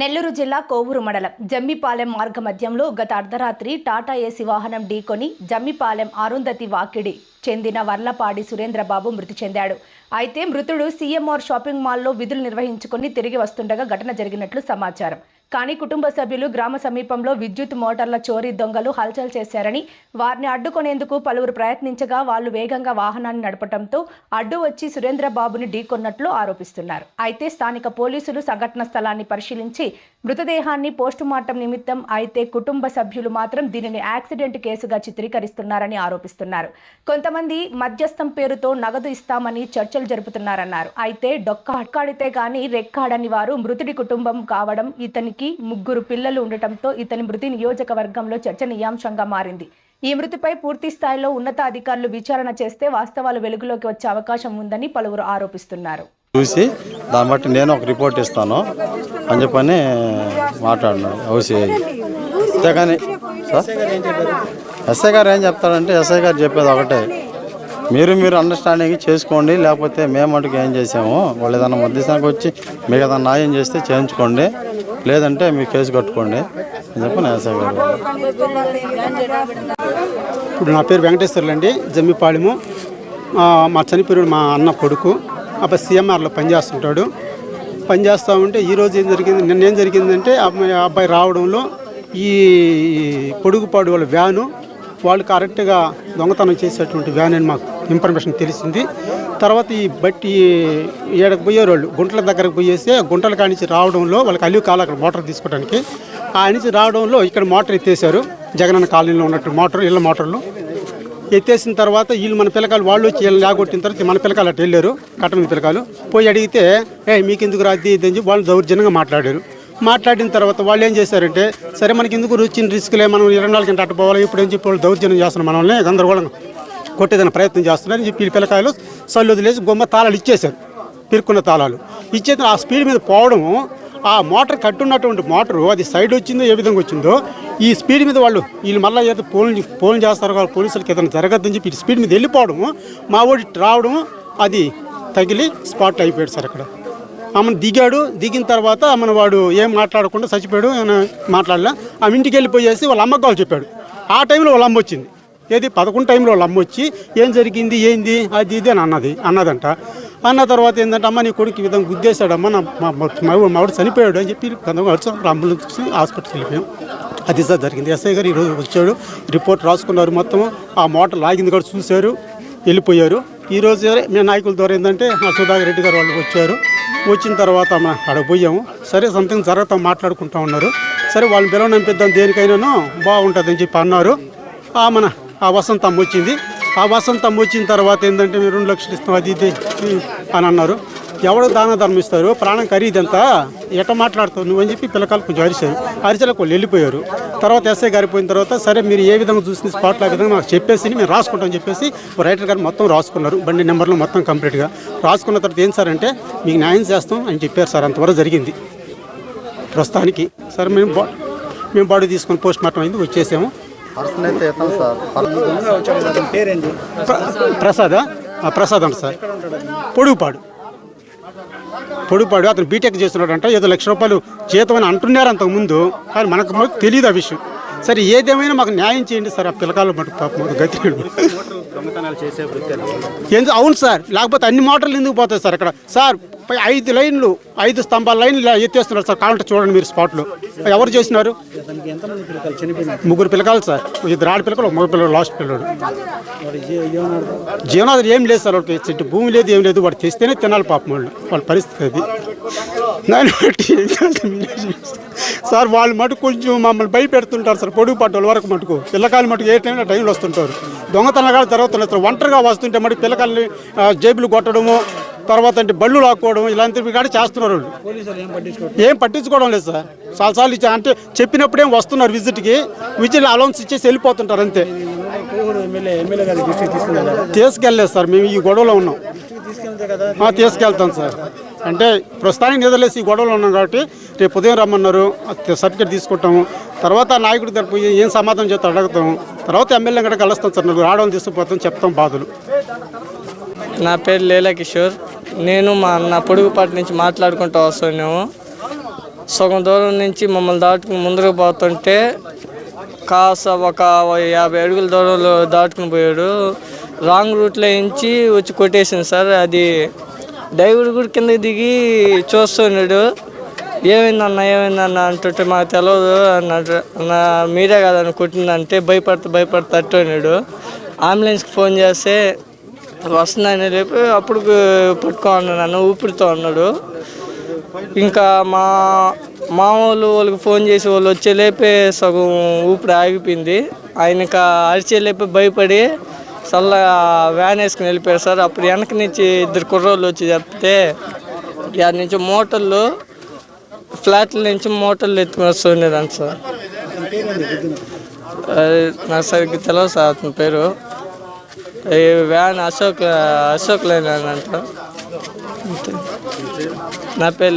నెల్లూరు జిల్లా కోవూరు మండలం జమ్మిపాలెం మార్గ మధ్యంలో గత అర్ధరాత్రి టాటా ఏసీ వాహనం ఢీకొని జమ్మిపాలెం అరుంధతి వాకిడి చెందిన వర్లపాడి సురేంద్రబాబు మృతి చెందాడు. అయితే మృతుడు సీఎంఆర్ షాపింగ్ మాల్లో విధులు నిర్వహించుకుని తిరిగి వస్తుండగా ఘటన జరిగినట్లు సమాచారం. కానీ కుటుంబ సభ్యులు గ్రామ సమీపంలో విద్యుత్ మోటార్ల చోరీ దొంగలు హల్చల్ చేశారని వారిని అడ్డుకునేందుకు పలువురు ప్రయత్నించగా వాళ్ళు వేగంగా వాహనాన్ని నడపడంతో అడ్డు వచ్చి సురేంద్రబాబుని ఢీకొన్నట్లు ఆరోపిస్తున్నారు. అయితే స్థానిక పోలీసులు సంఘటన స్థలాన్ని పరిశీలించి మృతదేహాన్ని పోస్టుమార్టం నిమిత్తం అయితే కుటుంబ సభ్యులు మాత్రం దీనిని యాక్సిడెంట్ కేసుగా చిత్రీకరిస్తున్నారని ఆరోపిస్తున్నారు. కొంతమంది మధ్యస్థం పేరుతో నగదు ఇస్తామని చర్చలు జరుపుతున్నారన్నారు. అయితే డొక్క అడ్కాడితే గాని రెక్కాడని వారు మృతుడి కుటుంబం కావడం ఇతనికి ముగ్గురు పిల్లలు ఉండటంతో ఇతని మృతి నియోజకవర్గంలో చర్చనీయాంశంగా మారింది. ఈ మృతిపై పూర్తి స్థాయిలో ఉన్నతాధికారులు విచారణ చేస్తే వాస్తవాలు వెలుగులోకి వచ్చే అవకాశం ఉందని పలువురు ఆరోపిస్తున్నారు. చూసి దాన్ని బట్టి నేను ఒక రిపోర్ట్ ఇస్తాను అని చెప్పని మాట్లాడినాను ఓసీ అంతేకాని సార్ ఎస్ఐ గారు ఏం చెప్తారంటే ఎస్ఐ గారు చెప్పేది ఒకటే. మీరు మీరు అండర్స్టాండింగ్ చేసుకోండి లేకపోతే మేము మటుకు ఏం చేసాము? వాళ్ళు ఏదైనా మధ్యస్థానికి వచ్చి మీకు ఏదైనా న్యాయం చేస్తే చేయించుకోండి. లేదంటే మీ కేసు కట్టుకోండి అని చెప్పి ఎస్ఐ ఇప్పుడు నా పేరు వెంకటేశ్వర్లు అండి జమ్మిపాళెము మా చనిపోయిన మా అన్న కొడుకు అబ్బాయి సీఎంఆర్లో పనిచేస్తుంటాడు. పనిచేస్తూ ఉంటే ఈరోజు ఏం జరిగింది నిన్న ఏం జరిగిందంటే అమ్మాయి ఆ అబ్బాయి రావడంలో ఈ పొడుగుపాడు వాళ్ళ వ్యాను వాళ్ళు కరెక్ట్గా దొంగతనం చేసేటువంటి వ్యాన్ అని మాకు. ఇన్ఫర్మేషన్ తెలిసింది. తర్వాత ఈ బట్టి ఏడకు పోయేవాళ్ళు వాళ్ళు గుంటల దగ్గరకు పోయేసి గుంటల కానించి రావడంలో వాళ్ళకి అల్లి కాలు అక్కడ మోటార్ తీసుకోవడానికి. ఆ నుంచి రావడంలో ఇక్కడ మోటార్ ఎత్తేసారు జగనన్న కాలనీలో ఉన్నట్టు మోటార్ ఇళ్ళ మోటార్లు. ఎత్తేసిన తర్వాత వీళ్ళు మన పిల్లకాయలు వాళ్ళు వచ్చి వీళ్ళని లాగొట్టిన తర్వాత మన పిల్లకాయలు అటు వెళ్ళారు కట్టన పిల్లకాయలు. పోయి అడిగితే ఏ మీకు ఎందుకు రాద్ది ఇది అని వాళ్ళు దౌర్జన్యంగా మాట్లాడారు. మాట్లాడిన తర్వాత వాళ్ళు ఏం చేశారంటే సరే మనకి ఎందుకు వచ్చిన రిస్క్లే మనం ఇరవై నాలుగు గంట అటు పోవాలి ఇప్పుడు ఏం చెప్పి వాళ్ళు దౌర్జన్యం చేస్తున్నారు మనల్ని గందరగోళంగా కొట్టేదన్న ప్రయత్నం చేస్తున్నారని చెప్పి పిల్లకాయలు సల్లు వదిలేసి గొమ్మ తాళాలు ఇచ్చేశారు. పిరుక్కున్న తాళాలు. ఇచ్చేది ఆ స్పీడ్ మీద పోవడం ఆ మోటార్ కట్టున్నటువంటి మోటారు అది సైడ్ వచ్చిందో ఏ విధంగా వచ్చిందో ఈ స్పీడ్ మీద వాళ్ళు వీళ్ళు మళ్ళీ ఏదో పోలింగ్ పోలింగ్ చేస్తారు వాళ్ళు పోలీసులకి ఏదైనా జరగద్దని చెప్పి స్పీడ్ మీద వెళ్ళిపోవడము మా ఓడి రావడం అది తగిలి స్పాట్ అయిపోయాడు సార్ అక్కడ. ఆమెను దిగాడు దిగిన తర్వాత ఆమెను వాడు ఏం మాట్లాడకుండా చచ్చిపోయాడు ఆయన మాట్లాడలే. ఆమె ఇంటికి వెళ్ళిపోయేసి వాళ్ళ అమ్మకు కావాలి చెప్పాడు. ఆ టైంలో వాళ్ళ అమ్మ వచ్చింది. ఏది పదకొండు టైంలో వాళ్ళ అమ్మ వచ్చి ఏం జరిగింది? ఏంది? అది ఇది అని అన్నది అన్నదంట. అన్న తర్వాత ఏంటంటే అమ్మ నీ కొడుకు ఈ విధంగా గుద్దేశాడమ్మ నా మా- చనిపోయాడు అని చెప్పి అంబులెన్స్ హాస్పిటల్కి వెళ్ళిపోయాం. అది సార్ జరిగింది. ఎస్ఐ గారు ఈరోజు వచ్చాడు రిపోర్ట్ రాసుకున్నారు మొత్తం ఆ మోటార్ లాగింది కూడా చూశారు వెళ్ళిపోయారు. ఈరోజు మీ నాయకుల ద్వారా ఏంటంటే మా సుధాకర్ రెడ్డి గారు వాళ్ళు వచ్చారు. వచ్చిన తర్వాత అక్కడ పోయాము. సరే సంథింగ్ జరగతా మాట్లాడుకుంటా ఉన్నారు. సరే వాళ్ళని పిలవనంపిద్దాం దేనికైనాను బాగుంటుందని చెప్పి అన్నారు. మన ఆ వసంతం వచ్చింది. ఆ వసంతం వచ్చిన తర్వాత ఏంటంటే మీరు రెండు లక్షలు ఇస్తాం అది ఇది అని అన్నారు. ఎవడు దాన ధర్మం ఇస్తారు ప్రాణం ఖరీదంతా ఎట మాట్లాడుతావు? నువ్వు అని చెప్పి పిల్లకాయలు కొంచెం అరిచారు. అరిచలకు వాళ్ళు వెళ్ళిపోయారు. తర్వాత ఎస్ఐ గారి పోయిన తర్వాత సరే మీరు ఏ విధంగా చూసింది స్పాట్లో ఆ విధంగా మాకు చెప్పేసి మేము రాసుకుంటామని చెప్పేసి రైటర్ గారు మొత్తం రాసుకున్నారు. బండి నెంబర్లు మొత్తం కంప్లీట్గా. రాసుకున్న తర్వాత ఏం సార్ అంటే మీకు న్యాయం చేస్తాం అని చెప్పారు సార్. అంతవరకు జరిగింది. ప్రస్తుతానికి. సరే మేము బా మేము బాడీ తీసుకొని పోస్ట్ మార్టం అయింది వచ్చేసాము. పర్సన్ అయితే ఎత్తాం సార్. ప్ర- ప్రసాద్? ప్రసాద్ అంట సార్. పొడుగుపాడు. పొడుగుపాడు అతను బీటెక్ చేస్తున్నాడంట. ఏదో లక్ష రూపాయలు జీతం అని అంటున్నారు అంతకుముందు. కానీ మనకు మాకు తెలియదు ఆ విషయం. సరే ఏదేమైనా మాకు న్యాయం చేయండి సార్. ఆ పిల్లకాయలు మటుకు పాప గతి అవును సార్. లేకపోతే అన్ని మోటార్లు ఎందుకు పోతాయి సార్ అక్కడ సార్ పై ఐదు లైన్లు ఐదు స్తంభాల లైన్లు ఎత్తేస్తున్నారు సార్. కావాలంటే చూడండి మీరు స్పాట్లు. ఎవరు చేసినారు? ముగ్గురు పిల్లకాయలు సార్. ఇద్దరు ఆడ పిల్లకాయలు ఒక మగ పిల్లలు లాస్ట్ పిల్లడు. జీవనాధారం ఏం లేదు సార్ వాళ్ళకి చెట్టు భూమి లేదు ఏం లేదు. వాడు తెస్తేనే తినాలి పాపం వాళ్ళు. వాళ్ళ పరిస్థితి అది. దాన్ని బట్టి సార్ వాళ్ళు మటుకు కొంచెం మమ్మల్ని భయపెడుతుంటారు సార్. పొడుగు పట్టు వరకు మటుకు. పిల్లకాయలు మటుకు ఏ టైంలో టైంలో వస్తుంటారు. దొంగతనాలు జరుగుతున్నాయి సార్. ఒంటరిగా వస్తుంటే మటు పిల్లకాయల్ని జేబులు కొట్టడము తర్వాత అంటే బళ్ళు లాక్కోవడం ఇలాంటివి కూడా చేస్తున్నారు వాళ్ళు. ఏం పట్టించుకోవడం లేదు సార్. చాలాసార్లు ఇచ్చా అంటే చెప్పినప్పుడేం వస్తున్నారు విజిట్కి విజిట్ అలౌన్స్ ఇచ్చేసి వెళ్ళిపోతుంటారు అంతే. తీసుకెళ్ళలేదు సార్. మేము ఈ గొడవలో ఉన్నాం. ఆ, తీసుకెళ్తాం సార్. అంటే ప్రస్తుతానికి నిద్రలేసి ఈ గొడవలో ఉన్నాం కాబట్టి రేపు ఉదయం రమ్మన్నారు. సర్టిఫికేట్ తీసుకుంటాము. తర్వాత నాయకుడి దగ్గర పోయి ఏం సమాధానం చేస్తే అడుగుతాము. తర్వాత ఎమ్మెల్యే కూడా కలుస్తాం సార్. నలుగురు ఆడవాళ్ళు తీసుకుపోతాం చెప్తాం బాధలు. నా పేరు లీలా కిషోర్. నేను మా అన్న పొడుగుపాటి నుంచి మాట్లాడుకుంటూ వస్తున్నాము. సగం దూరం నుంచి మమ్మల్ని దాటుకుని ముందుకు పోతుంటే కాస్త ఒక యాభై అడుగుల దూరంలో దాటుకుని పోయాడు. రాంగ్ రూట్లో నుంచి వచ్చి కొట్టేసింది సార్. అది డ్రైవర్ కూడా కిందకి దిగి చూస్తున్నాడు. ఏమైందన్న ఏమైందన్న అంటుంటే మాకు తెలియదు అన్నట్టు నా మీరే కదని కొట్టిందంటే భయపడుతూ భయపడుతూ అట్టున్నాడు అంబులెన్స్కి ఫోన్ చేస్తే వస్తుందని చెప్పి అప్పుడు పట్టుకో నన్ను ఊపిరితో అన్నాడు. ఇంకా మా మామూలు వాళ్ళకి ఫోన్ చేసి వాళ్ళు వచ్చేలేపే సగం ఊపిరి ఆగిపోయింది. ఆయన ఇంకా అరిచేలేపే భయపడి చల్ల వ్యాన్ వేసుకుని వెళ్ళిపోయారు సార్. అప్పుడు వెనక నుంచి ఇద్దరు కుర్రోళ్ళు వచ్చి చెప్తే దాని నుంచి మోటార్లు ఫ్లాట్ల నుంచి మోటార్లు ఎత్తుకుని వస్తుండేదాన్ని సార్. నాకు సరిగ్గా తెలియదు సార్ అతని పేరు. ఈ వ్యాన్ అశోక్ అశోక్ లైన్ అని అంట నా పేరు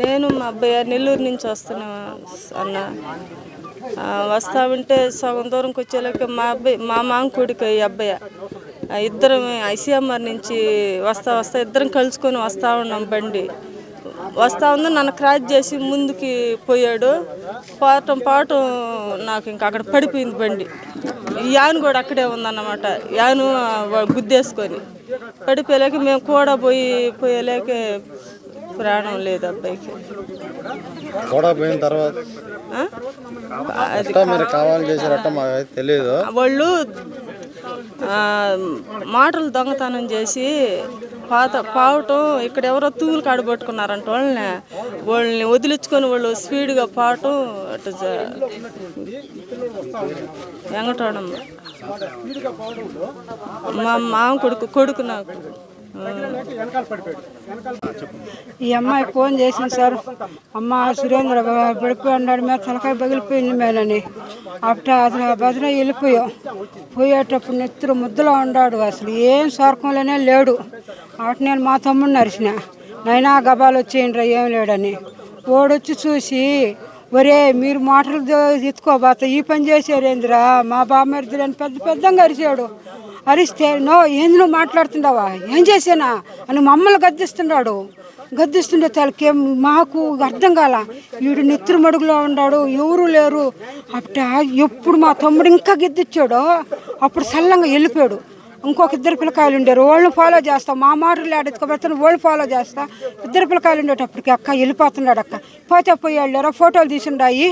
నేను మా అబ్బాయి నెల్లూరు నుంచి వస్తున్నా అన్న. వస్తా ఉంటే సగం దూరంకి వచ్చేలోకి మా అబ్బాయి మా మాంకుడికి ఈ అబ్బాయి ఇద్దరం ఐసీఎంఆర్ నుంచి వస్తా వస్తా ఇద్దరం కలుసుకొని వస్తా ఉన్నాం బండి. వస్తా ఉంది నన్ను క్రాచ్ చేసి ముందుకి పోయాడు. పాటం పాటం నాకు ఇంకా అక్కడ పడిపోయింది బండి. ఈ యాన్ కూడా అక్కడే ఉందన్నమాట. యాను గుద్దేసుకొని. పడిపోయలేక మేము కూడా పోయి పోయేలేక ప్రాణం లేదు అబ్బాయికి. కూడా పోయిన తర్వాత ఆ? అది ఎట్లా మీరు కావాలని చేశారట మాకైతే తెలియదు వాళ్ళు మాటలు దొంగతనం చేసి పాత పావటం ఇక్కడ ఎవరో తూములు కాడబట్టుకున్నారంట వాళ్ళని. వాళ్ళని వదిలించుకొని వాళ్ళు స్పీడ్గా పావటం అటు జ- మా మామ కొడుకు కొడుకు నాకు. ఈ అమ్మాయి ఫోన్ చేసింది సార్. అమ్మ సురేంద్ర పడిపోయినాడు పడిపోయి మీద తలకాయ పగిలిపోయింది మేనని అప్పుడు అతను భద్ర వెళ్ళిపోయాం. పోయేటప్పుడు నెత్తురు ముద్దలో ఉన్నాడు అసలు. ఏం స్వర్గంలోనే లేడు. అటు నేను మా తమ్ముడిని నరిచిన నైనా గబాలు వచ్చేయండి ఏం లేడని. ఓడొచ్చి చూసి ఒరే మీరు మోటార్లు ఎత్తుకోబాత ఈ పని చేశారేందిరా మా బామ్మరిదిని పెద్ద పెద్దంగా అరిచాడు. అరిస్తే నో ఏంది నువ్వు మాట్లాడుతున్నావా ఏం చేసానా అని మమ్మల్ని గద్దిస్తున్నాడు. గద్దిస్తుండే తలకే మాకు అర్థం కాల. వీడు నెత్తురు మడుగులో ఉన్నాడు ఎవరు లేరు. అప్పుడ ఎప్పుడు మా తమ్ముడు ఇంకా గెద్దిచ్చాడో అప్పుడు సల్లంగా వెళ్ళిపోయాడు. ఇంకొక ఇద్దరు పిల్లకాయలు ఉండేరు. వాళ్ళని ఫాలో చేస్తాం. మా మాటలు ఆడెత్తుకోబెడతాను వాళ్ళు ఫాలో చేస్తా. ఇద్దరు పిల్లకాయలు ఉండేటప్పటికి అక్క వెళ్ళిపోతున్నాడు అక్క. పోతే పోయి వెళ్ళారా ఫోటోలు తీసుండాయి.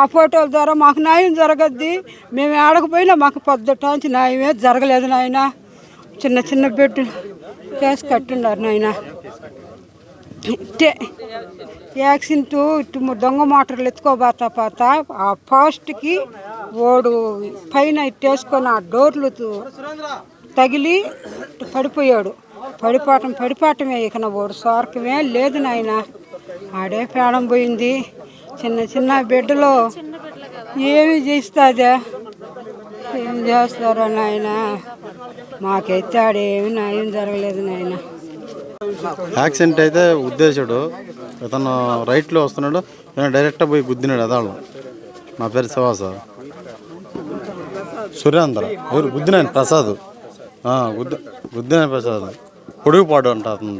ఆ ఫోటోల ద్వారా మాకు న్యాయం జరగద్ది. మేము ఆడకపోయినా మాకు పొద్దుటాంచి న్యాయమే జరగలేదు నాయన. చిన్న చిన్న బిడ్డ కేసు కట్టున్నారు నాయన. ఇట్టే యాక్సిడెంట్ ఇటు దొంగ మోటార్లు ఎత్తుకోబోతా పాత. ఆ ఫాస్ట్కి ఓడు పైన ఇట్టేసుకొని ఆ డోర్లు తగిలి పడిపోయాడు. పడిపోవటం పడిపోవటమే ఇక నా ఓడు స్వార్కమే లేదు నాయన ఆడే ప్రాణం పోయింది. చిన్న చిన్న బిడ్డలో ఏమి చేస్తుందా? ఏం చేస్తారో నాయన? మాకైతే ఆడేమి నాయం జరగలేదు నాయన. యాక్సిడెంట్ అయితే ఉద్దేశుడు. ఇతను రైట్లో వస్తున్నాడు నేను డైరెక్ట్ పోయి గుద్దినాడు అదాడు నా పేరు శివాస. సురేంద్ర. ఎవరు? గుద్దినాయన ప్రసాద్. గుద్దిన ప్రసాద్ పొడుగుపాడు అంట అతను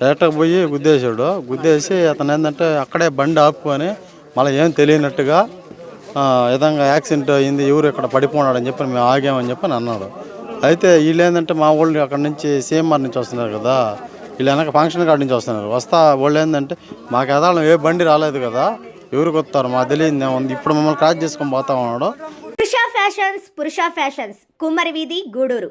డైరెక్ట్గా పోయి గుద్దేశాడు. గుద్దేసి అతను ఏంటంటే అక్కడే బండి ఆపుకొని మళ్ళీ ఏం తెలియనట్టుగా విధంగా యాక్సిడెంట్ అయింది ఎవరు ఇక్కడ పడిపోనాడని చెప్పి మేము ఆగామని చెప్పి అన్నాడు. అయితే వీళ్ళు ఏంటంటే మా వాళ్ళు అక్కడ నుంచి సీఎంఆర్ నుంచి వస్తున్నారు కదా. వీళ్ళు వెనక ఫంక్షన్ కార్డు నుంచి వస్తున్నారు. వస్తా వాళ్ళు ఏంటంటే మాకు ఎదాలం ఏ బండి రాలేదు కదా. ఎవరికి వస్తారు మాకు తెలియదు. ఇప్పుడు మమ్మల్ని క్రాస్ చేసుకొని పోతా ఉన్నాడు. పురుష ఫ్యాషన్స్ పురుష ఫ్యాషన్స్. కుమ్మరి వీధి గూడూరు.